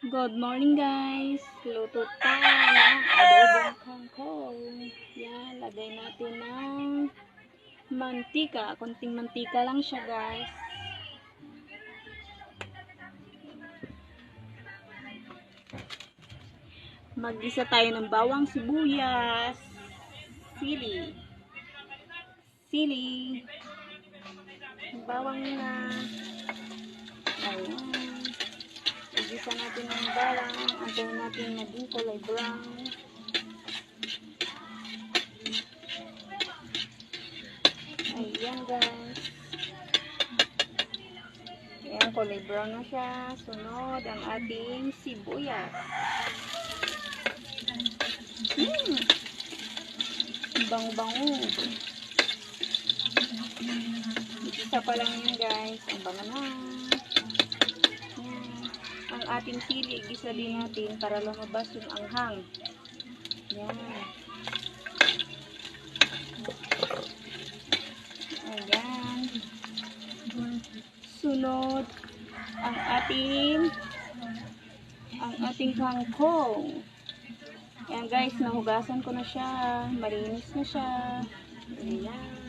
Good morning guys. Luto tayo ng adobong kangkong. Yan, lagay natin ng mantika. Kunting mantika lang siya guys. Mag-isa tayo ng bawang sibuyas. Sili. Sili. Bawang na. Igisa natin ng bawang. Antayin natin maging kulay brown. Ayan guys. Ayan, kulay brown na siya. Sunod ang ating sibuyas. Hmm. Bango-bango. Isa pa lang yan guys. Ang bango na. Ating sili, igisa din natin para lumabas yung anghang. Yan. Ayan. Sunod ang ating ang ating kangkong. Ayan guys, nahugasan ko na siya. Malinis na siya. Ayan.